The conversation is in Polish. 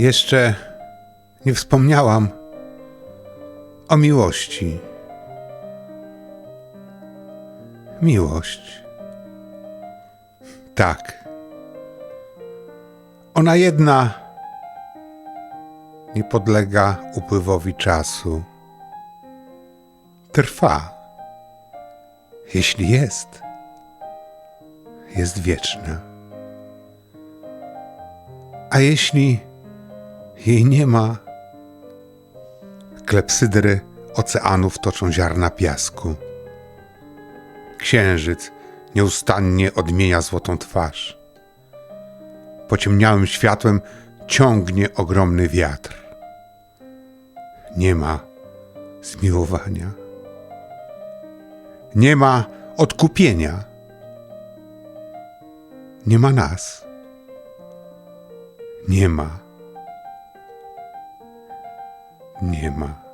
Jeszcze nie wspomniałam o miłości. Miłość. Tak. Ona jedna nie podlega upływowi czasu. Trwa. Jeśli jest, jest wieczna. A jeśli jej nie ma, klepsydry oceanów toczą ziarna piasku. Księżyc nieustannie odmienia złotą twarz. Pociemniałym światłem ciągnie ogromny wiatr. Nie ma zmiłowania. Nie ma odkupienia. Nie ma nas. Nie ma. Nie ma.